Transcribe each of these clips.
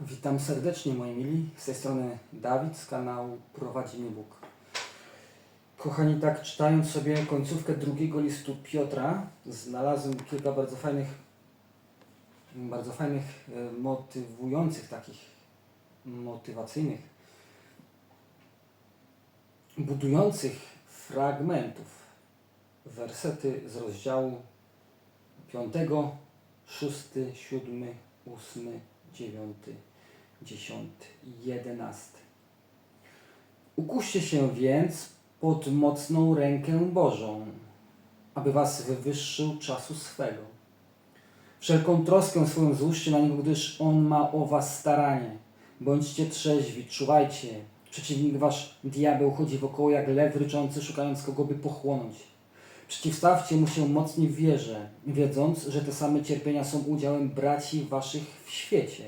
Witam serdecznie moi mili, z tej strony Dawid z kanału Prowadzi mnie Bóg. Kochani, tak czytając sobie końcówkę drugiego listu Piotra, znalazłem kilka bardzo fajnych, bardzo fajnych, e, motywujących takich, motywacyjnych, budujących fragmentów. Wersety z rozdziału 5, 6, 7, 8, 9, 10 i 11. Ukuście się więc pod mocną rękę Bożą, aby was wywyższył czasu swego. Wszelką troskę swoją złóżcie na Niego, gdyż On ma o was staranie. Bądźcie trzeźwi, czuwajcie. Przeciwnik wasz, diabeł, chodzi wokoło jak lew ryczący, szukając kogo by pochłonąć. Przeciwstawcie mu się mocni w wierze, wiedząc, że te same cierpienia są udziałem braci waszych w świecie.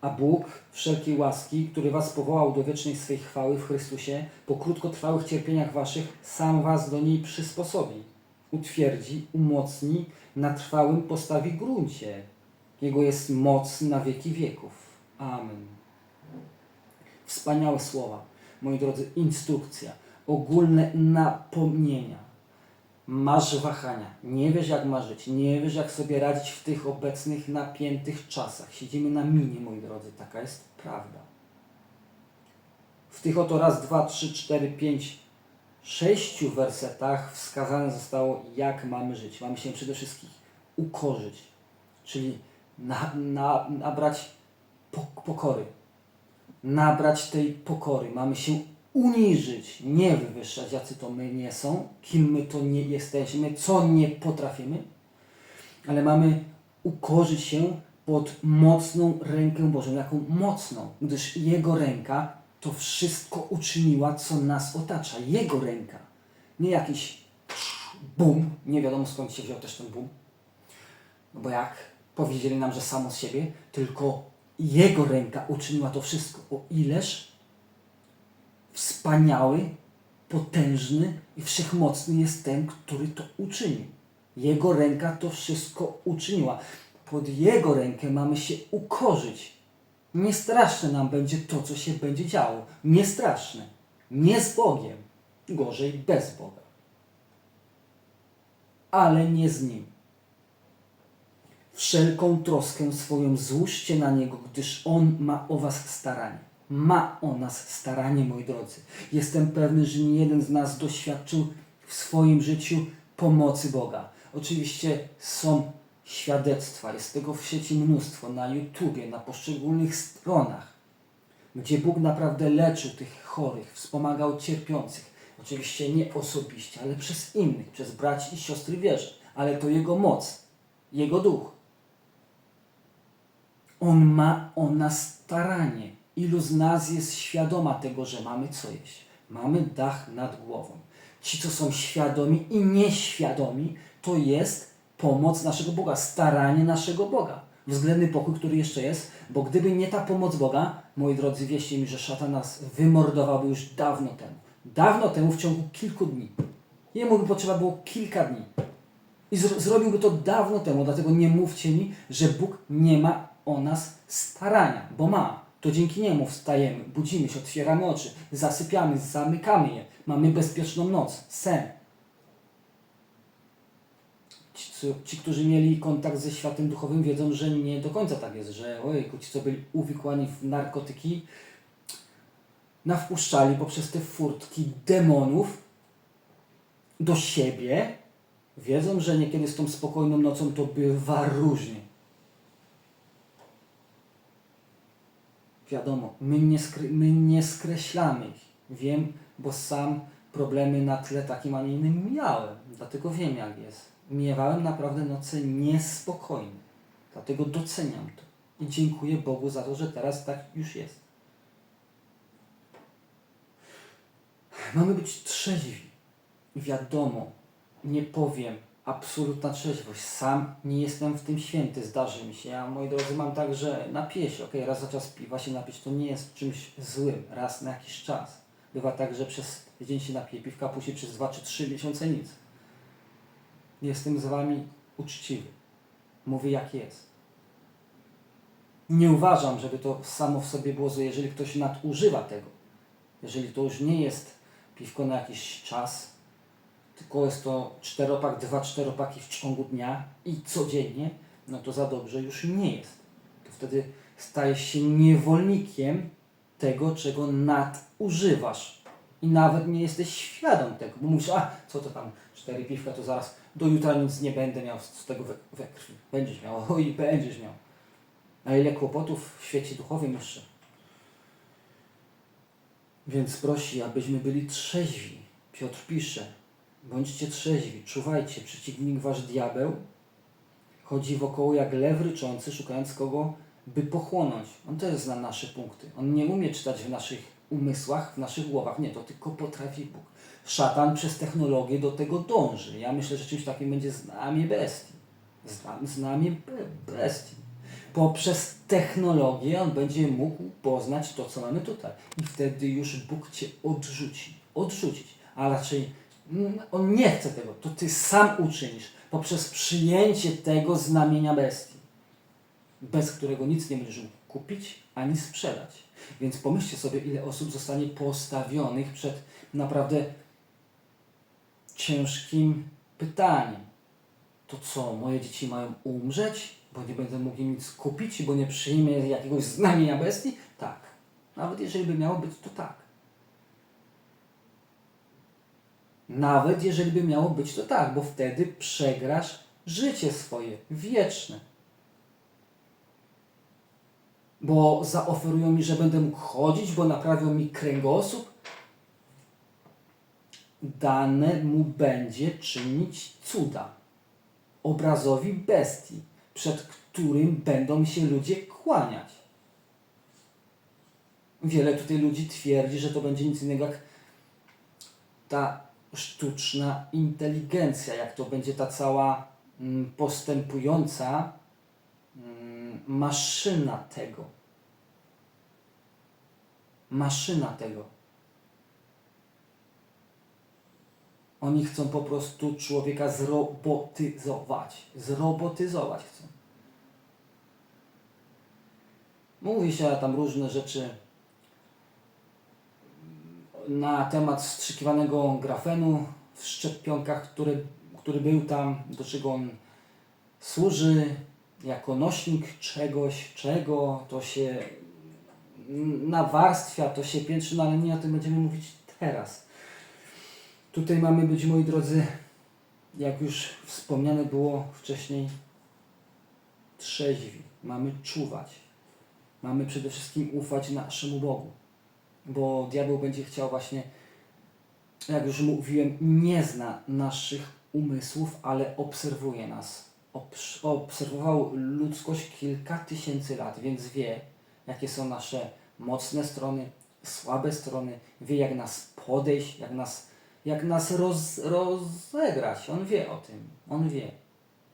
A Bóg wszelkiej łaski, który was powołał do wiecznej swej chwały w Chrystusie, po krótkotrwałych cierpieniach waszych, sam was do niej przysposobi, utwierdzi, umocni, na trwałym postawi gruncie. Jego jest moc na wieki wieków. Amen. Wspaniałe słowa, moi drodzy, instrukcja, ogólne napomnienia. Masz wahania, nie wiesz jak marzyć, nie wiesz jak sobie radzić w tych obecnych napiętych czasach. Siedzimy na minie, moi drodzy, taka jest prawda. W tych oto raz, dwa, trzy, cztery, pięć, sześciu wersetach wskazane zostało, jak mamy żyć. Mamy się przede wszystkim ukorzyć, czyli na, na, nabrać po- pokory, nabrać tej pokory. Mamy się uniżyć, nie wywyższać, jacy to my nie są, kim my to nie jesteśmy, co nie potrafimy, ale mamy ukorzyć się pod mocną rękę Bożą. Jaką mocną? Gdyż Jego ręka to wszystko uczyniła, co nas otacza. Jego ręka. Nie jakiś bum, nie wiadomo skąd się wziął też ten bum. No bo jak powiedzieli nam, że samo z siebie, tylko Jego ręka uczyniła to wszystko. O ileż wspaniały, potężny i wszechmocny jest ten, który to uczynił. Jego ręka to wszystko uczyniła. Pod Jego rękę mamy się ukorzyć. Nie straszne nam będzie to, co się będzie działo. Nie straszne. Nie z Bogiem. Gorzej bez Boga. Ale nie z Nim. Wszelką troskę swoją złóżcie na Niego, gdyż On ma o was staranie. Ma o nas staranie, moi drodzy. Jestem pewny, że nie jeden z nas doświadczył w swoim życiu pomocy Boga. Oczywiście są świadectwa, jest tego w sieci mnóstwo, na YouTubie, na poszczególnych stronach, gdzie Bóg naprawdę leczył tych chorych, wspomagał cierpiących. Oczywiście nie osobiście, ale przez innych, przez braci i siostry wierzę, ale to Jego moc, Jego duch. On ma o nas staranie. Ilu z nas jest świadoma tego, że mamy co jeść? Mamy dach nad głową. Ci, co są świadomi i nieświadomi, to jest pomoc naszego Boga, staranie naszego Boga. Względny pokój, który jeszcze jest, bo gdyby nie ta pomoc Boga, moi drodzy, wierzcie mi, że szatan nas wymordowałby już dawno temu. Dawno temu, w ciągu kilku dni. Jemu by potrzeba było kilka dni. I zro- zrobiłby to dawno temu, dlatego nie mówcie mi, że Bóg nie ma o nas starania, bo ma. To dzięki Niemu wstajemy, budzimy się, otwieramy oczy, zasypiamy, zamykamy je, mamy bezpieczną noc, sen. Ci, ci, którzy mieli kontakt ze światem duchowym, wiedzą, że nie do końca tak jest, że ojejku, ci, co byli uwikłani w narkotyki, nawpuszczali poprzez te furtki demonów do siebie, wiedzą, że niekiedy z tą spokojną nocą to bywa różnie. Wiadomo, my nie, my nie skreślamy ich. Wiem, bo sam problemy na tle takim, a nie innym miałem. Dlatego wiem, jak jest. Miewałem naprawdę noce niespokojne. Dlatego doceniam to. I dziękuję Bogu za to, że teraz tak już jest. Mamy być trzeźwi. Wiadomo, nie powiem, absolutna trzeźwość. Sam nie jestem w tym święty, zdarzy mi się. Ja, moi drodzy, mam tak, że napiję się, okej, raz za czas piwa się napić, to nie jest czymś złym, raz na jakiś czas. Bywa tak, że przez tydzień się napiję piwka, później przez dwa czy trzy miesiące nic. Jestem z wami uczciwy. Mówię jak jest. Nie uważam, żeby to samo w sobie było złe, jeżeli ktoś nadużywa tego. Jeżeli to już nie jest piwko na jakiś czas, tylko jest to czteropak, dwa czteropaki w ciągu dnia i codziennie, no to za dobrze już nie jest. To wtedy stajesz się niewolnikiem tego, czego nadużywasz. I nawet nie jesteś świadom tego, bo mówisz, a co to tam, cztery piwka, to zaraz do jutra nic nie będę miał z tego we, we krwi. Będziesz miał, oj, będziesz miał. A ile kłopotów w świecie duchowym jeszcze. Więc prosi, abyśmy byli trzeźwi. Piotr pisze, bądźcie trzeźwi, czuwajcie, przeciwnik wasz diabeł chodzi wokoło jak lew ryczący, szukając kogo, by pochłonąć. On też zna nasze punkty. On nie umie czytać w naszych umysłach, w naszych głowach. Nie, to tylko potrafi Bóg. Szatan przez technologię do tego dąży. Ja myślę, że czymś takim będzie znamie bestii. Znam- Znamie be- bestii. Poprzez technologię on będzie mógł poznać to, co mamy tutaj. I wtedy już Bóg Cię odrzuci. Odrzucić. A raczej on nie chce tego. To Ty sam uczynisz. Poprzez przyjęcie tego znamienia bestii. Bez którego nic nie będziesz kupić ani sprzedać. Więc pomyślcie sobie, ile osób zostanie postawionych przed naprawdę ciężkim pytaniem. To co, moje dzieci mają umrzeć, bo nie będę mógł im nic kupić, bo nie przyjmę jakiegoś znamienia bestii? Tak. Nawet jeżeli by miało być, to tak. Nawet jeżeli by miało być, to tak, bo wtedy przegrasz życie swoje, wieczne. Bo zaoferują mi, że będę mógł chodzić, bo naprawią mi kręgosłup. Dane mu będzie czynić cuda obrazowi bestii, przed którym będą się ludzie kłaniać. Wiele tutaj ludzi twierdzi, że to będzie nic innego jak ta sztuczna inteligencja, jak to będzie ta cała mm, postępująca mm, maszyna tego. Maszyna tego. Oni chcą po prostu człowieka zrobotyzować. Zrobotyzować chcą. Mówi się tam różne rzeczy na temat wstrzykiwanego grafenu w szczepionkach, który, który był tam, do czego on służy jako nośnik czegoś, czego to się nawarstwia, to się piętrzy, no ale nie o tym będziemy mówić teraz. Tutaj mamy być, moi drodzy, jak już wspomniane było wcześniej, trzeźwi. Mamy czuwać. Mamy przede wszystkim ufać naszemu Bogu. Bo diabeł będzie chciał właśnie, jak już mówiłem, nie zna naszych umysłów, ale obserwuje nas. Obs- obserwował ludzkość kilka tysięcy lat, więc wie, jakie są nasze mocne strony, słabe strony, wie, jak nas podejść, jak nas jak nas roz, rozegrać. On wie o tym. On wie.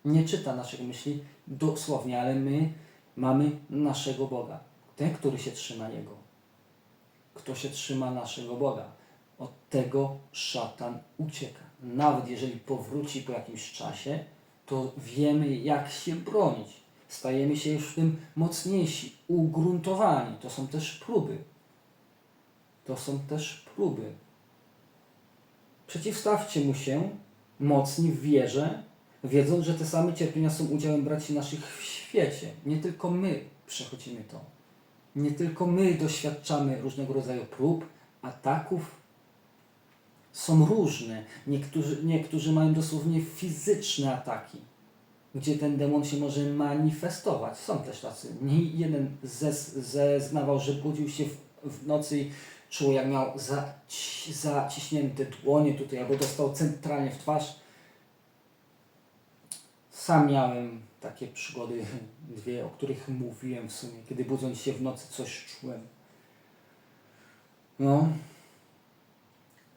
Nie czyta naszych myśli dosłownie, ale my mamy naszego Boga. Ten, który się trzyma Jego. Kto się trzyma naszego Boga. Od tego szatan ucieka. Nawet jeżeli powróci po jakimś czasie, to wiemy, jak się bronić. Stajemy się już w tym mocniejsi, ugruntowani. To są też próby. To są też próby. Przeciwstawcie mu się, mocni w wierze, wiedząc, że te same cierpienia są udziałem braci naszych w świecie. Nie tylko my przechodzimy to. Nie tylko my doświadczamy różnego rodzaju prób, ataków. Są różne. Niektórzy, niektórzy mają dosłownie fizyczne ataki, gdzie ten demon się może manifestować. Są też tacy. Nie jeden zez, zeznawał, że budził się w, w nocy i czuł, jak miał zaci, zaciśnięte dłonie tutaj, albo dostał centralnie w twarz. Sam miałem takie przygody, dwie, o których mówiłem w sumie, kiedy budząc się w nocy coś czułem. No,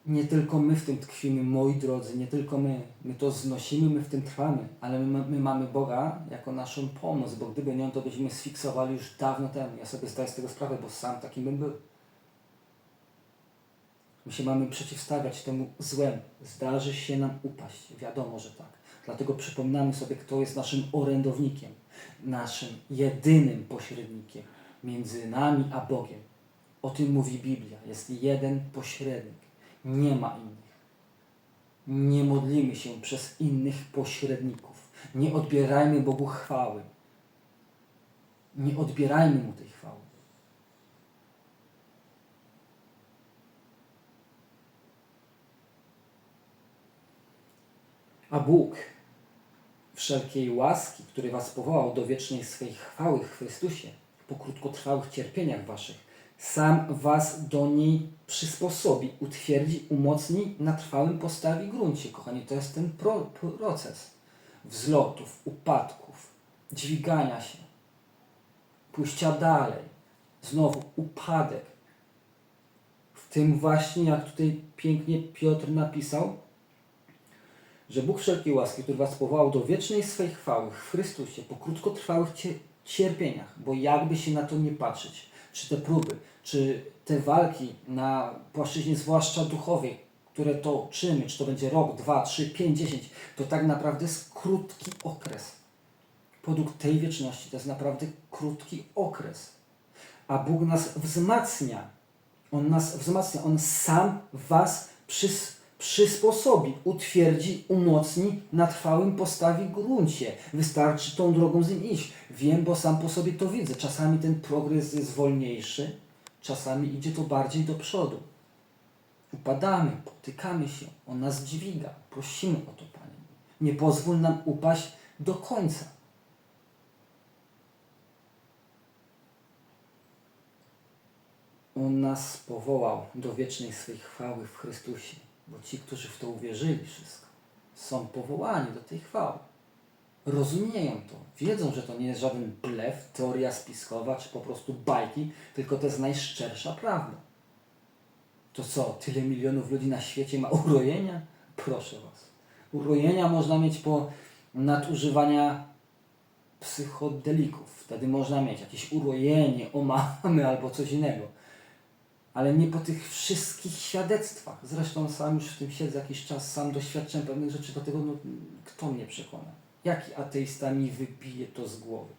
nie tylko my w tym tkwimy, moi drodzy, nie tylko my. My to znosimy, my w tym trwamy, ale my, my mamy Boga jako naszą pomoc, bo gdyby nie On, to byśmy sfiksowali już dawno temu. Ja sobie zdaję z tego sprawę, bo sam takim bym był. My się mamy przeciwstawiać temu złemu. Zdarzy się nam upaść. Wiadomo, że tak. Dlatego przypominamy sobie, kto jest naszym orędownikiem, naszym jedynym pośrednikiem między nami a Bogiem. O tym mówi Biblia. Jest jeden pośrednik. Nie ma innych. Nie modlimy się przez innych pośredników. Nie odbierajmy Bogu chwały. Nie odbierajmy Mu tej chwały. A Bóg wszelkiej łaski, który was powołał do wiecznej swej chwały w Chrystusie, po krótkotrwałych cierpieniach waszych, sam was do niej przysposobi, utwierdzi, umocni, na trwałym postawi gruncie. Kochani, to jest ten pro, proces wzlotów, upadków, dźwigania się, pójścia dalej, znowu upadek. W tym właśnie, jak tutaj pięknie Piotr napisał, że Bóg wszelkiej łaski, który was powołał do wiecznej swej chwały w Chrystusie, po krótkotrwałych cie- cierpieniach, bo jakby się na to nie patrzeć, czy te próby, czy te walki na płaszczyźnie zwłaszcza duchowej, które to czymy, czy to będzie rok, dwa, trzy, pięć, dziesięć, to tak naprawdę jest krótki okres. Podług tej wieczności to jest naprawdę krótki okres. A Bóg nas wzmacnia. On nas wzmacnia. On sam was przys, przysposobi, utwierdzi, umocni, na trwałym postawi gruncie. Wystarczy tą drogą z nim iść. Wiem, bo sam po sobie to widzę. Czasami ten progres jest wolniejszy, czasami idzie to bardziej do przodu. Upadamy, potykamy się, On nas dźwiga. Prosimy o to, Panie. Nie pozwól nam upaść do końca. On nas powołał do wiecznej swej chwały w Chrystusie, bo ci, którzy w to uwierzyli wszystko, są powołani do tej chwały. Rozumieją to, wiedzą, że to nie jest żaden blef, teoria spiskowa, czy po prostu bajki, tylko to jest najszczersza prawda. To co, tyle milionów ludzi na świecie ma urojenia? Proszę Was. Urojenia można mieć po nadużywania psychodelików. Wtedy można mieć jakieś urojenie, omamy albo coś innego. Ale nie po tych wszystkich świadectwach. Zresztą sam już w tym siedzę jakiś czas, sam doświadczyłem pewnych rzeczy, dlatego no, kto mnie przekona? Jaki ateista mi wybije to z głowy?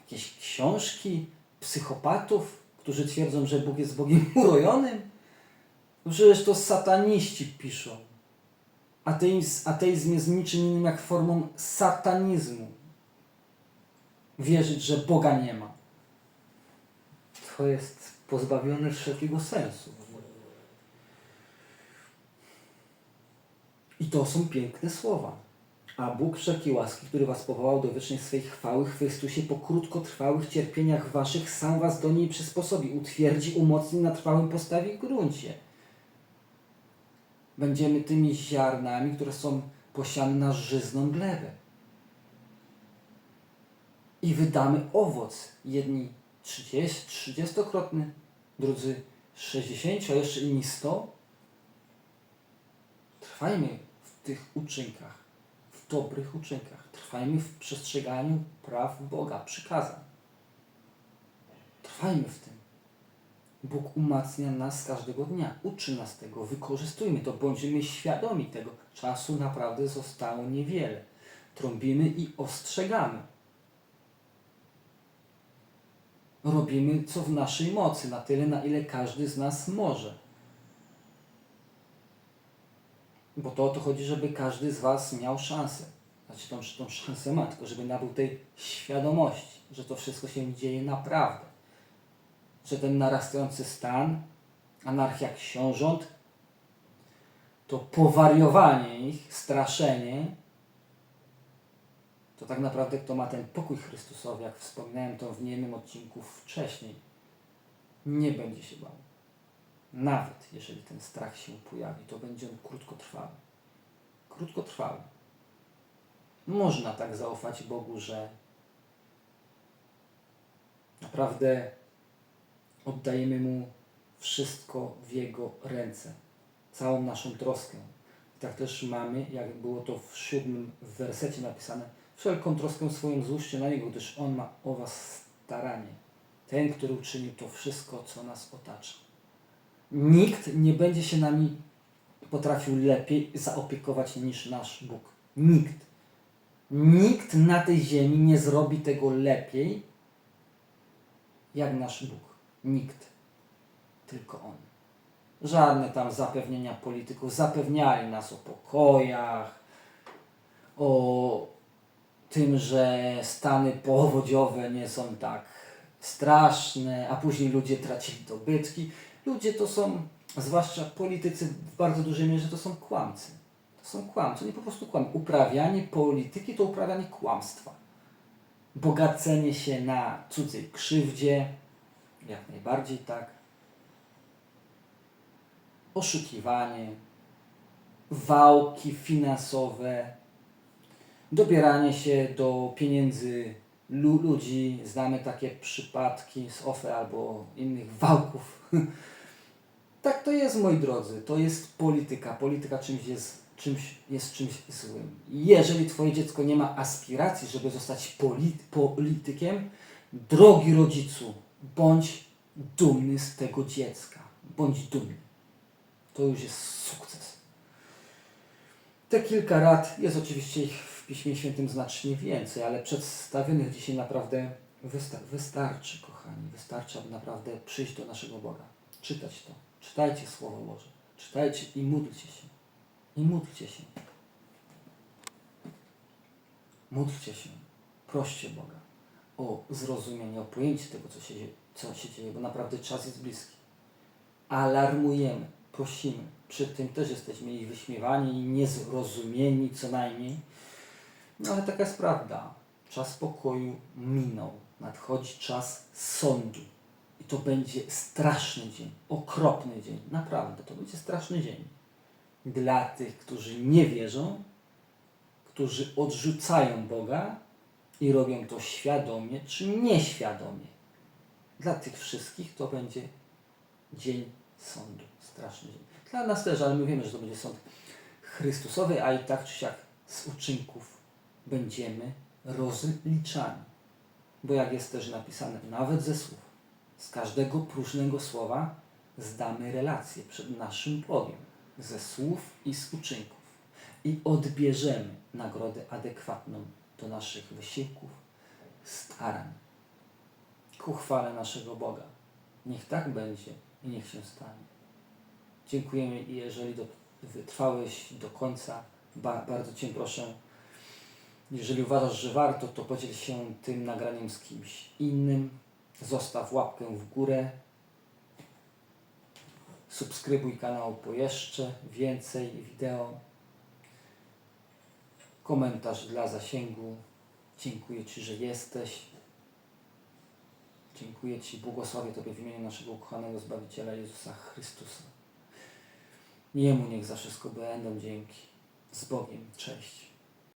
Jakieś książki psychopatów, którzy twierdzą, że Bóg jest Bogiem urojonym? No Przecież to sataniści piszą. Ateizm, ateizm jest niczym innym jak formą satanizmu. Wierzyć, że Boga nie ma. To jest pozbawione wszelkiego sensu. I to są piękne słowa. A Bóg wszelkiej łaski, który was powołał do wiecznej swej chwały w Chrystusie po krótkotrwałych cierpieniach waszych, sam was do niej przysposobi, utwierdzi, umocni na trwałym postawie gruncie. Będziemy tymi ziarnami, które są posiane na żyzną glebę. I wydamy owoc. Jedni 30, 30-krotny, drudzy 60, a jeszcze inni 100. Trwajmy w tych uczynkach, w dobrych uczynkach. Trwajmy w przestrzeganiu praw Boga, przykazań. Trwajmy w tym. Bóg umacnia nas każdego dnia, uczy nas tego, wykorzystujmy to, bądźmy świadomi tego. Czasu naprawdę zostało niewiele. Trąbimy i ostrzegamy. Robimy co w naszej mocy, na tyle, na ile każdy z nas może. Bo to o to chodzi, żeby każdy z Was miał szansę. Znaczy tą, tą szansę ma, tylko żeby nabył tej świadomości, że to wszystko się dzieje naprawdę. Że ten narastający stan, anarchia książąt, to powariowanie ich, straszenie, to tak naprawdę kto ma ten pokój Chrystusowy, jak wspominałem to w niejednym odcinku wcześniej, nie będzie się bał. Nawet jeżeli ten strach się pojawi, to będzie on krótkotrwały. Krótkotrwały. Można tak zaufać Bogu, że naprawdę oddajemy Mu wszystko w Jego ręce, całą naszą troskę. I tak też mamy, jak było to w siódmym wersecie napisane, wszelką troskę swoją złóżcie na Niego, gdyż On ma o Was staranie. Ten, który uczynił to wszystko, co nas otacza. Nikt nie będzie się nami potrafił lepiej zaopiekować niż nasz Bóg. Nikt. Nikt na tej ziemi nie zrobi tego lepiej jak nasz Bóg. Nikt. Tylko On. Żadne tam zapewnienia polityków zapewniali nas o pokojach, o tym, że stany powodziowe nie są tak straszne, a później ludzie tracili dobytki. Ludzie to są, zwłaszcza politycy w bardzo dużej mierze, to są kłamcy. To są kłamcy, nie po prostu kłamcy. Uprawianie polityki to uprawianie kłamstwa. Bogacenie się na cudzej krzywdzie, jak najbardziej tak. Oszukiwanie, wałki finansowe, dobieranie się do pieniędzy lu- ludzi. Znamy takie przypadki z OFE albo innych wałków. tak to jest, moi drodzy. To jest polityka. Polityka czymś jest, czymś, jest czymś złym. Jeżeli twoje dziecko nie ma aspiracji, żeby zostać polit- politykiem, drogi rodzicu, bądź dumny z tego dziecka. Bądź dumny. To już jest sukces. Te kilka rad, jest oczywiście ich w Piśmie Świętym znacznie więcej, ale przedstawionych dzisiaj naprawdę wysta- wystarczy, kochani. Wystarczy, aby naprawdę przyjść do naszego Boga. Czytać to. Czytajcie Słowo Boże. Czytajcie i módlcie się. I módlcie się. Módlcie się. Proście Boga o zrozumienie, o pojęcie tego, co się, co się dzieje, bo naprawdę czas jest bliski. Alarmujemy, prosimy. Przy tym też jesteśmy i wyśmiewani, i niezrozumieni co najmniej. No ale taka jest prawda. Czas pokoju minął. Nadchodzi czas sądu. I to będzie straszny dzień, okropny dzień. Naprawdę, to będzie straszny dzień. Dla tych, którzy nie wierzą, którzy odrzucają Boga i robią to świadomie czy nieświadomie. Dla tych wszystkich to będzie dzień sądu. Straszny dzień. Dla nas też, ale my wiemy, że to będzie sąd Chrystusowy, a i tak czy siak z uczynków będziemy rozliczani. Bo jak jest też napisane, nawet ze słów, z każdego próżnego słowa zdamy relację przed naszym Bogiem, ze słów i z uczynków. I odbierzemy nagrodę adekwatną do naszych wysiłków, starań, ku chwale naszego Boga. Niech tak będzie i niech się stanie. Dziękujemy i jeżeli do, wytrwałeś do końca, ba, bardzo Cię proszę, jeżeli uważasz, że warto, to podziel się tym nagraniem z kimś innym. Zostaw łapkę w górę. Subskrybuj kanał po jeszcze więcej wideo. Komentarz dla zasięgu. Dziękuję Ci, że jesteś. Dziękuję Ci, błogosławię Tobie w imieniu naszego ukochanego Zbawiciela Jezusa Chrystusa. Jemu niech za wszystko będą dzięki. Z Bogiem. Cześć.